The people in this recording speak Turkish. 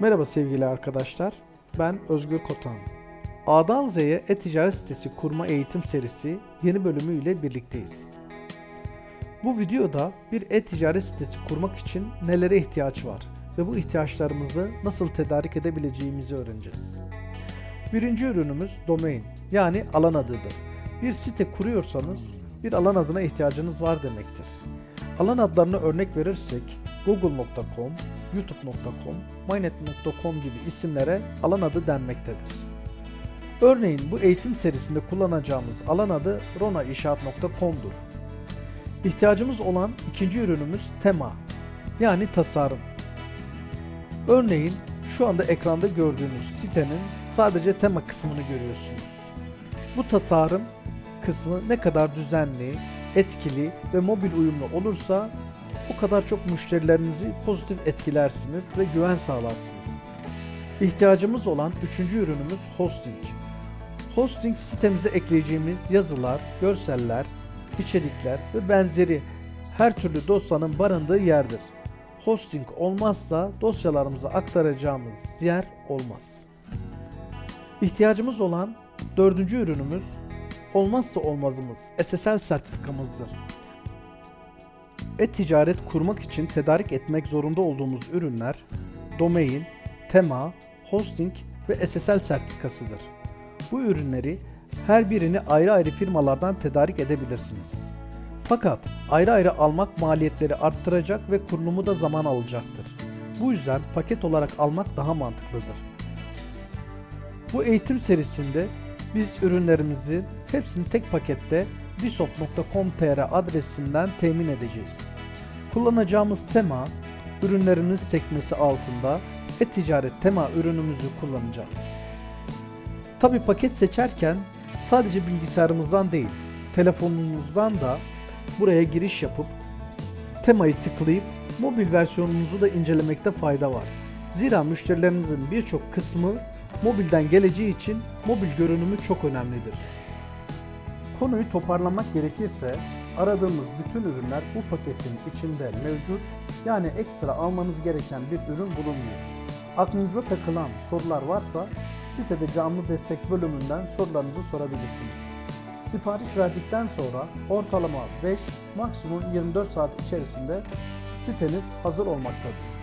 Merhaba sevgili arkadaşlar. Ben Özgür Kotan. A'dan Z'ye e-ticaret sitesi kurma eğitim serisi yeni bölümüyle birlikteyiz. Bu videoda bir e-ticaret sitesi kurmak için nelere ihtiyaç var ve bu ihtiyaçlarımızı nasıl tedarik edebileceğimizi öğreneceğiz. Birinci ürünümüz domain yani alan adıdır. Bir site kuruyorsanız bir alan adına ihtiyacınız var demektir. Alan adlarına örnek verirsek google.com, youtube.com, mynet.com gibi isimlere alan adı denmektedir. Örneğin bu eğitim serisinde kullanacağımız alan adı ronainşaat.com'dur. İhtiyacımız olan ikinci ürünümüz tema yani tasarım. Örneğin şu anda ekranda gördüğünüz sitenin sadece tema kısmını görüyorsunuz. Bu tasarım kısmı ne kadar düzenli, etkili ve mobil uyumlu olursa o kadar çok müşterilerinizi pozitif etkilersiniz ve güven sağlarsınız. İhtiyacımız olan üçüncü ürünümüz hosting. Hosting sitemize ekleyeceğimiz yazılar, görseller, içerikler ve benzeri her türlü dosyanın barındığı yerdir. Hosting olmazsa dosyalarımızı aktaracağımız yer olmaz. İhtiyacımız olan dördüncü ürünümüz olmazsa olmazımız SSL sertifikamızdır. E-ticaret kurmak için tedarik etmek zorunda olduğumuz ürünler domain, tema, hosting ve SSL sertifikasıdır. Bu ürünleri her birini ayrı ayrı firmalardan tedarik edebilirsiniz. Fakat ayrı ayrı almak maliyetleri arttıracak ve kurulumu da zaman alacaktır. Bu yüzden paket olarak almak daha mantıklıdır. Bu eğitim serisinde biz ürünlerimizi hepsini tek pakette bisoft.com.tr adresinden temin edeceğiz. Kullanacağımız tema ürünlerimiz sekmesi altında e-ticaret tema ürünümüzü kullanacağız. Tabi paket seçerken sadece bilgisayarımızdan değil, telefonunuzdan da buraya giriş yapıp temayı tıklayıp mobil versiyonumuzu da incelemekte fayda var. Zira müşterilerinizin birçok kısmı mobilden geleceği için mobil görünümü çok önemlidir. Konuyu toparlamak gerekirse aradığımız bütün ürünler bu paketin içinde mevcut yani ekstra almanız gereken bir ürün bulunmuyor. Aklınıza takılan sorular varsa sitede canlı destek bölümünden sorularınızı sorabilirsiniz. Sipariş verdikten sonra ortalama 5 maksimum 24 saat içerisinde siteniz hazır olmaktadır.